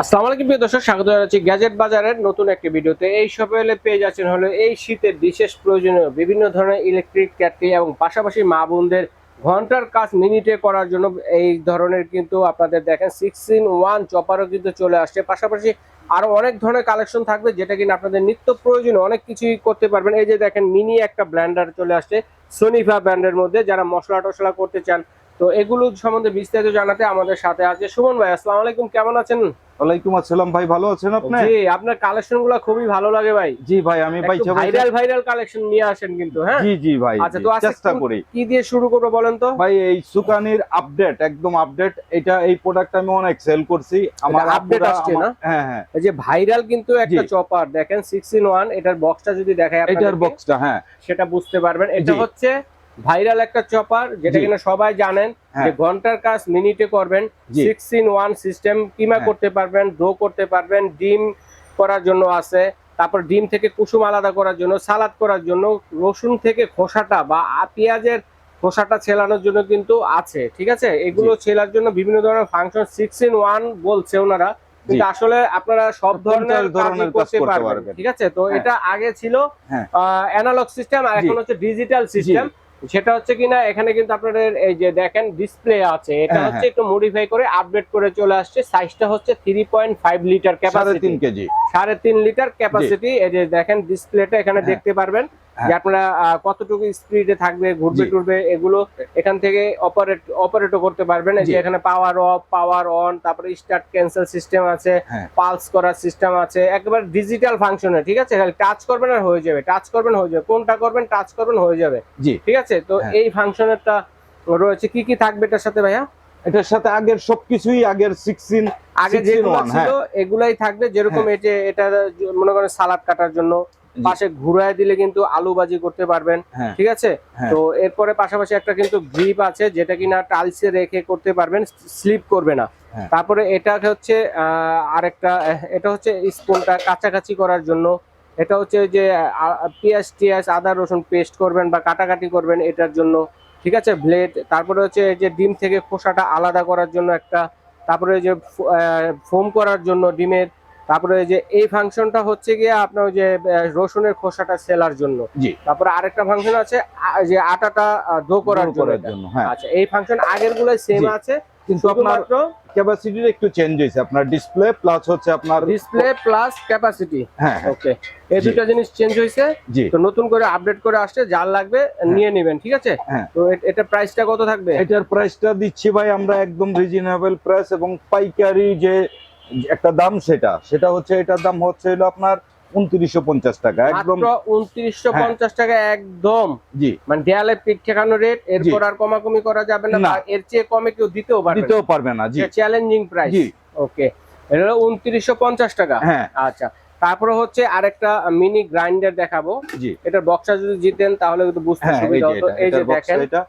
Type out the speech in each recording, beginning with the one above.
আসসালামু আলাইকুম প্রিয় দর্শক, স্বাগত জানাচ্ছি গ্যাজেট বাজারের নতুন একটি ভিডিওতে। এই শপে এলে পেয়ে যাচ্ছেন হলো এই শীতের বিশেষ প্রয়োজনীয় বিভিন্ন ধরনের ইলেকট্রিক ক্যাটলি এবং পাশাপাশি মা বোনদের ঘণ্টার কাজ মিনিটে করার জন্য এই ধরনের কিন্তু আপনাদের দেখেন সিক্স ইন ওয়ান চপারও কিন্তু চলে আসছে। পাশাপাশি আরও অনেক ধরনের কালেকশন থাকবে যেটা কিনা আপনাদের নিত্য প্রয়োজনীয় অনেক কিছুই করতে পারবেন। এই যে দেখেন মিনি একটা ব্ল্যান্ডার চলে আসছে সোনিফা ব্র্যান্ডের মধ্যে। যারা মশলা টশলা করতে চান তো এগুলো সম্বন্ধে বিস্তারিত জানাতে আমাদের সাথে আছে সুমন ভাই আসসালামু আলাইকুম কেমন আছেন? ওয়ালাইকুম আসসালাম ভাই ভালো আছেন আপনি? জি আপনার কালেকশনগুলো খুবই ভালো লাগে ভাই। জি ভাই আমি ভাই ভাইরাল ভাইরাল কালেকশন নিয়ে আসেন কিন্তু হ্যাঁ? জি জি ভাই আচ্ছা তো আজকে চেষ্টা করি। কি দিয়ে শুরু করব বলেন তো? ভাই এই সুকানির আপডেট একদম আপডেট এটা এই প্রোডাক্ট আমি অনেক সেল করছি। আমার আপুরা আসছে না? হ্যাঁ হ্যাঁ। এই যে ভাইরাল কিন্তু একটা। চপার দেখেন সিক্স ইন ওয়ান এটার বক্সটা যদি দেখায় এটার আপনাদেরকে, বক্সটা হ্যাঁ। সেটা বুঝতে পারবেন। এটা হচ্ছে ভাইরাল একটা চপার যেটা কিনা সবাই জানেন হ্যাঁ। যে ঘণ্টার কাজ মিনিটে করবেন। সিক্স ইন ওয়ান সিস্টেম কিমা হ্যাঁ। করতে পারবেন ডো করতে পারবেন ডিম করার জন্য আছে। তারপর ডিম থেকে কুসুম আলাদা করার জন্য সালাদ করার জন্য রসুন থেকে খোসাটা বা পেঁয়াজের খোসাটা ছেলানোর জন্য কিন্তু আছে ঠিক আছে? এগুলো ছেলার জন্য বিভিন্ন ধরনের ফাংশন সিক্স ইন ওয়ান বলছে ওনারা। কিন্তু আসলে আপনারা সব ধরনের ধরনের করতে পারবেন। ঠিক আছে? তো হ্যাঁ। এটা আগে ছিল হ্যাঁ। অ্যানালগ সিস্টেম আর এখন হচ্ছে ডিজিটাল সিস্টেম সেটা হচ্ছে কিনা এখানে কিন্তু আপনাদের এই যে দেখেন ডিসপ্লে আছে এটা হ্যাঁ, হচ্ছে একটু মডিফাই করে আপডেট করে চলে আসছে। সাইজটা হচ্ছে three point five litre capacity 3.5 KG. সাড়ে তিন লিটার ক্যাপাসিটি এই যে দেখেন ডিসপ্লেটা এখানে হ্যাঁ। দেখতে পারবেন। হ্যাঁ। যে আপনারা কতটুকু স্পিডে থাকবে ঘুরবে টুরবে এগুলো এখান থেকে অপারেট অপারেটও করতে পারবেন। যে এখানে পাওয়ার অফ পাওয়ার অন তারপরে স্টার্ট ক্যান্সেল সিস্টেম আছে হ্যাঁ। পালস করার সিস্টেম আছে একেবারে ডিজিটাল ফাংশনে ঠিক আছে? খালি টাচ করবেন আর হয়ে যাবে। টাচ করবেন হয়ে যাবে। কোনটা করবেন টাচ করবেন হয়ে যাবে। ঠিক আছে? তো হ্যাঁ। এই ফাংশনেরটা রয়েছে। কি কি থাকবে এটার সাথে ভাইয়া? এটার সাথে আগের সবকিছুই আগের সিক্সটিন আগে 16 যেগুলো ছিল এগুলাই থাকবে। যেরকম হ্যাঁ। এটা এটা মনে করেন সালাদ কাটার জন্য পাশে ঘুরায় দিলে কিন্তু আলু বাজি করতে পারবেন হ্যাঁ। ঠিক আছে? হ্যাঁ। তো এরপরে পাশাপাশি একটা কিন্তু গ্রিপ আছে যেটা কিনা টাইলসে রেখে করতে পারবেন স্লিপ করবে না। হ্যাঁ। তারপরে এটা হচ্ছে আরেকটা এটা হচ্ছে স্পুনটা কাছাকাছি করার জন্য। এটা হচ্ছে যে পেঁয়াজ টিয়াজ আদা রসুন পেস্ট করবেন বা কাটাকাটি করবেন এটার জন্য ঠিক আছে? ব্লেড তারপরে হচ্ছে এই যে ডিম থেকে খোসাটা আলাদা করার জন্য একটা তারপরে যে ফোম করার জন্য ডিমের তারপরে এই যে এই ফাংশনটা হচ্ছে গিয়ে আপনার ওই যে রসুনের খোসাটা সেলার জন্য। জি। তারপরে আরেকটা ফাংশন আছে যে আটাটা দো করার জন্য। হ্যাঁ। আচ্ছা এই ফাংশন আগেরগুলো সেম আছে কিন্তু আপনার ক্যাপাসিটির একটু চেঞ্জ হয়েছে। আপনার ডিসপ্লে প্লাস হচ্ছে আপনার ডিসপ্লে প্লাস ক্যাপাসিটি হ্যাঁ হ্যাঁ। ওকে এই জি। দুটো জিনিস চেঞ্জ হয়েছে। তো নতুন করে আপডেট করে আসছে যার লাগবে নিয়ে নেবেন ঠিক আছে? হ্যাঁ। তো এটা প্রাইসটা কত থাকবে? এটার প্রাইসটা দিচ্ছি ভাই আমরা একদম রিজনেবল প্রাইস এবং পাইকারি যে একটা দাম সেটা। সেটা হচ্ছে এটার দাম হচ্ছে হলো আপনার উনত্রিশশো পঞ্চাশ টাকা একদম উনত্রিশশো। পঞ্চাশ টাকা একদম। জি। মানে দেয়ালে পিঠ ঠেকানো রেট এরপর আর কমাকমি করা যাবে না না। এর চেয়ে কমে কেউ দিতেও পারবে দিতেও পারবে না জি। চ্যালেঞ্জিং প্রাইস জি। ওকে এটা হলো উনত্রিশশো পঞ্চাশ টাকা। হ্যাঁ। আচ্ছা। তারপরে হচ্ছে আরেকটা মিনি গ্রাইন্ডার দেখাবো। জি। এটার বক্সটা যদি জিতেন তাহলে কিন্তু বুঝতে হ্যাঁ এই সুবিধা হতো। এটা। এই যে দেখেন এটা।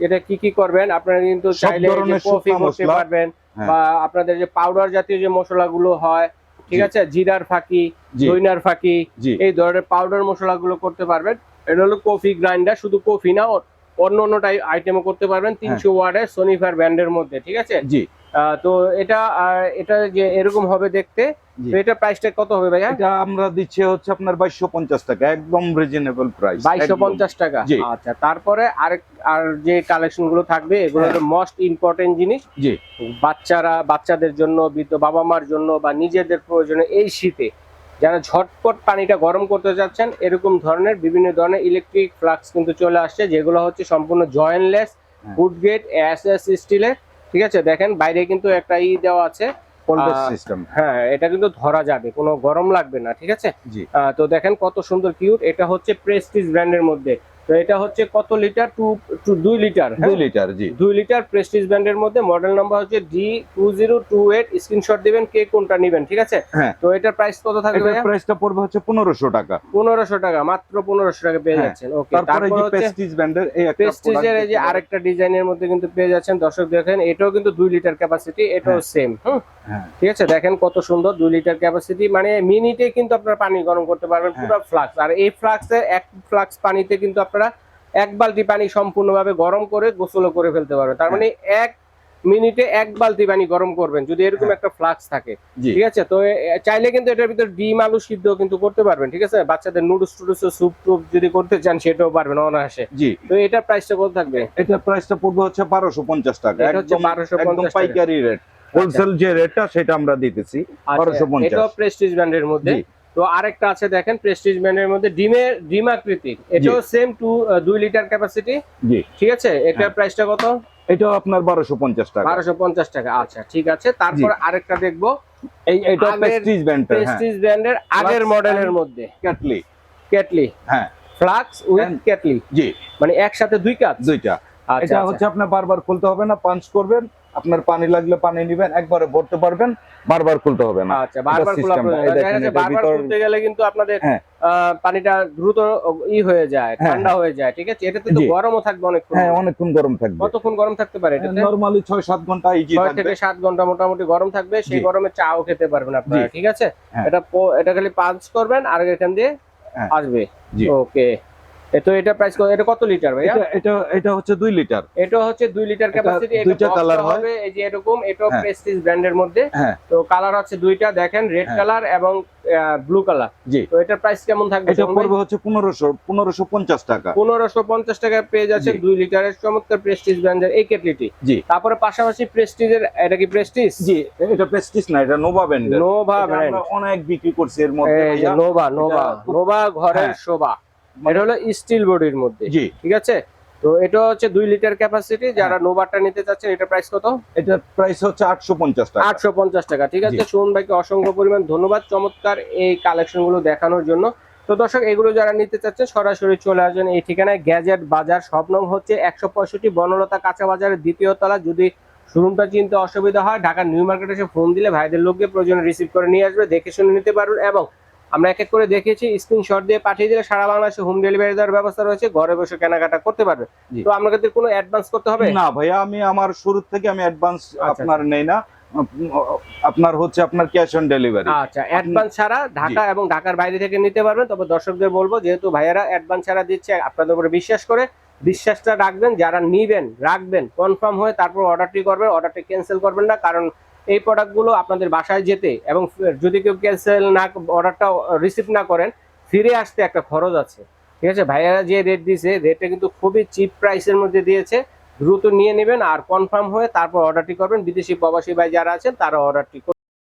এটা কি কি করবেন আপনারা কিন্তু চাইলে কফি করতে পারবেন। বা আপনাদের যে পাউডার জাতীয় যে মশলাগুলো হয় ঠিক আছে? জিরার ফাঁকি জৈনার দইনার ফাঁকি এই ধরনের পাউডার মশলাগুলো করতে পারবেন। এটা হলো কফি গ্রাইন্ডার শুধু কফি না অন্য অন্য অন্য আইটেমও করতে পারবেন। তিনশো ওয়ার্ডের সোনিফার ব্র্যান্ডের মধ্যে ঠিক আছে? জি। তো এটা আর এটা যে এরকম হবে দেখতে তো এটা প্রাইসটা কত হবে ভাইয়া? এটা আমরা দিচ্ছি হচ্ছে আপনার বাইশশো পঞ্চাশ টাকা একদম রিজনেবল প্রাইস বাইশশো পঞ্চাশ টাকা? আচ্ছা তারপরে আরেক আর যে কালেকশনগুলো থাকবে এগুলো হ্যাঁ। হলো মোস্ট ইম্পর্টেন্ট জিনিস। জি। বাচ্চারা বাচ্চাদের জন্য বৃদ্ধ বাবা মার জন্য বা নিজেদের প্রয়োজনে এই শীতে যারা ঝটপট পানিটা গরম করতে যাচ্ছেন এরকম ধরনের বিভিন্ন ধরনের ইলেকট্রিক ফ্লাক্স কিন্তু চলে আসছে যেগুলো হচ্ছে সম্পূর্ণ জয়েনলেস হ্যাঁ। ফুড গ্রেড এস এস স্টিলের ঠিক আছে? দেখেন বাইরে কিন্তু একটা ই দেওয়া আছে কোন সিস্টেম হ্যাঁ এটা কিন্তু ধরা যাবে কোনো গরম লাগবে না ঠিক আছে? তো দেখেন কত সুন্দর কিউট এটা হচ্ছে প্রেস্টিজ ব্র্যান্ডের মধ্যে। তো এটা হচ্ছে কত লিটার? টু টু দুই লিটার হ্যাঁ? দুই লিটার জি। দুই লিটার প্রেস্টিজ ব্র্যান্ডের মধ্যে মডেল নাম্বার হচ্ছে D two zero two eight screenshot দিবেন কে কোনটা নিবেন ঠিক আছে? হ্যাঁ। তো এটার প্রাইস কত থাকবে প্রাইসটা পড়বে হচ্ছে পনেরোশো টাকা। পনেরোশো টাকা মাত্র পনেরোশো টাকা পেয়ে হ্যাঁ। যাচ্ছেন। ওকে তারপরে প্রেস্টিজ ব্র্যান্ডের এই প্রেস্টিজের এই যে আরেকটা ডিজাইনের মধ্যে কিন্তু পেয়ে যাচ্ছেন। দর্শক দেখেন এটাও কিন্তু দুই লিটার ক্যাপাসিটি এটাও সেম হুম? ঠিক আছে? দেখেন কত সুন্দর দুই লিটার ক্যাপাসিটি মানে মিনিটে কিন্তু আপনারা পানি গরম করতে পারবেন। পুরো ফ্লাক্স আর এই ফ্লাক্সে এক ফ্লাক্স পানিতে কিন্তু আপনারা এক বালতি পানি সম্পূর্ণভাবে গরম করে গোসলও করে ফেলতে পারবেন। তার মানে এক মিনিটে এক বালতি পানি গরম করবেন যদি এরকম হ্যাঁ। একটা ফ্লাক্স থাকে। ঠিক আছে? তো চাইলে কিন্তু এটার ভিতর ডিম আলু সিদ্ধ কিন্তু করতে পারবেন ঠিক আছে? বাচ্চাদের নুডলস টুডলস স্যুপ টুপ যদি করতে চান সেটাও পারবেন অনায়াসে। জি। তো এটার প্রাইসটা কত থাকবে? এটা প্রাইসটা পড়বে হচ্ছে বারোশো পঞ্চাশ টাকা। এটা হচ্ছে একদম 1250 একদম পাইকারি রেট হোলসেল যে রেটটা সেটা আমরা দিতেছি। আচ্ছা, 1250 এটাও প্রেস্টিজ ব্র্যান্ডের মধ্যে। তো আরেকটা আছে দেখেন প্রেস্টিজ ব্র্যান্ডের মধ্যে ডিমের ডিম আকৃতির এটাও সেম টু দুই লিটার ক্যাপাসিটি জি। ঠিক আছে? এটার হ্যাঁ। প্রাইসটা কত? এটাও আপনার বারোশো পঞ্চাশ টাকা। বারোশো পঞ্চাশ টাকা। আচ্ছা ঠিক আছে। তারপর আরেকটা দেখব। এই এটা প্রেস্টিজ হ্যাঁ। ব্র্যান্ডের আগের মডেলের মধ্যে। ক্যাটলি কেটলি হ্যাঁ। ফ্লাক্স উইথ কেটলি জি। মানে একসাথে দুই কাজ। দুইটা। আচ্ছা এটা আচ্ছা। হচ্ছে আপনার বারবার খুলতে হবে না পাঞ্চ করবেন। আপনার পানি লাগলে পানি নিবেন একবারে ভরতে পারবেন বারবার খুলতে হবে না। আচ্ছা বারবার খোলা বারবার খুলতে গেলে কিন্তু আপনাদের হ্যাঁ। পানিটা দ্রুত ই হয়ে যায় হ্যাঁ, ঠান্ডা হয়ে যায় ঠিক আছে? এটাতে তো গরমও থাকবে অনেকক্ষণ। হ্যাঁ অনেকক্ষণ গরম থাকবে। কতক্ষণ গরম থাকতে পারে এটাতে? নরমালি ছয় সাত ঘণ্টা ইজি থেকে সাত ঘণ্টা মোটামুটি গরম থাকবে সেই। গরমে চাও খেতে পারবেন আপনারা ঠিক আছে। এটা এটা খালি পাঞ্চ করবেন আর এখান দিয়ে। আসবে। ওকে তো এটা প্রাইস এটা কত লিটার ভাইয়া? এটা এটা এটা হচ্ছে দুই লিটার এটা হচ্ছে দুই লিটার এটা ক্যাপাসিটি দুইটা হয়। হবে এই যে এরকম হ্যাঁ। প্রেস্টিজ ব্র্যান্ডের মধ্যে। হ্যাঁ। তো কালার হচ্ছে দুইটা দেখেন রেড হ্যাঁ। কালার এবং ব্লু কালার জি। তো এটার প্রাইস কেমন থাকবে এটা পড়বে হচ্ছে পনেরোশো পনেরোশো পঞ্চাশ টাকা। পনেরোশো পঞ্চাশ টাকায় পেয়ে যাচ্ছেন লিটারের চমৎকার প্রেস্টিজ ব্র্যান্ডের এই কেটলিটি জি। তারপরে পাশাপাশি প্রেস্টিজের এটা কি প্রেস্টিজ জি এটা প্রেস্টিজ না এটা নোভা ব্র্যান্ডের নোভা ব্র্যান্ড অনেক বিক্রি করছি এর মধ্যে। নোভা নোভা নোভা ঘরের হ্যাঁ। শোভা। এটা হলো স্টিল বডির মধ্যে জি। ঠিক আছে? তো এটা হচ্ছে দুই লিটার ক্যাপাসিটি যারা নোভাটা নিতে চাচ্ছেন এটা প্রাইস কত? এটার প্রাইস হচ্ছে আটশো পঞ্চাশ টাকা। আটশো পঞ্চাশ টাকা ঠিক আছে? সুমন ভাইকে অসংখ্য পরিমাণ ধন্যবাদ চমৎকার এই কালেকশনগুলো দেখানোর জন্য। তো দর্শক এগুলো যারা নিতে চাচ্ছেন সরাসরি চলে আসবেন এই ঠিকানায়। গ্যাজেট বাজার সব নং হচ্ছে একশো পঁয়ষট্টি বনলতা কাঁচা বাজারের দ্বিতীয় তলা। যদি শোরুমটা চিনতে অসুবিধা হয় ঢাকার নিউ মার্কেটে এসে ফোন দিলে ভাইদের লোককে প্রয়োজনে রিসিভ করে নিয়ে আসবে দেখে শুনে নিতে পারবেন এবং আমরা এক এক করে দেখিয়েছি স্ক্রিনশট দিয়ে পাঠিয়ে দিলে সারা বাংলাদেশে হোম ডেলিভারি দেওয়ার ব্যবস্থা রয়েছে ঘরে বসে কেনাকাটা করতে পারবে। তো আপনাদের কোনো অ্যাডভান্স করতে হবে? না ভাইয়া আমি আমার শুরু থেকে আমি অ্যাডভান্স আচ্ছা। আপনার নেই না। আপনার হচ্ছে আপনার ক্যাশ অন ডেলিভারি আচ্ছা অ্যাডভান্স ছাড়া ঢাকা এবং ঢাকার বাইরে থেকে নিতে পারবেন তবে দর্শকদের বলব যেহেতু ভাইয়ারা অ্যাডভান্স ছাড়া দিচ্ছে আপনাদের উপরে বিশ্বাস করে বিশ্বাসটা রাখবেন যারা নিবেন রাখবেন কনফার্ম হয়ে তারপর অর্ডারটি করবেন অর্ডারটি ক্যান্সেল করবেন না কারণ এই প্রোডাক্টগুলো আপনাদের বাসায় যেতে এবং যদি কেউ ক্যান্সেল না অর্ডারটা রিসিভ না করেন, ফিরে আসতে একটা খরচ আছে। ঠিক আছে? ভাইয়ারা যে রেট দিয়েছে রেটটা কিন্তু খুবই চিপ প্রাইসের মধ্যে দিয়েছে। দ্রুত নিয়ে নেবেন আর কনফার্ম হয়ে তারপর অর্ডারটি করবেন। বিদেশি প্রবাসী ভাই যারা আছেন, তারা অর্ডারটি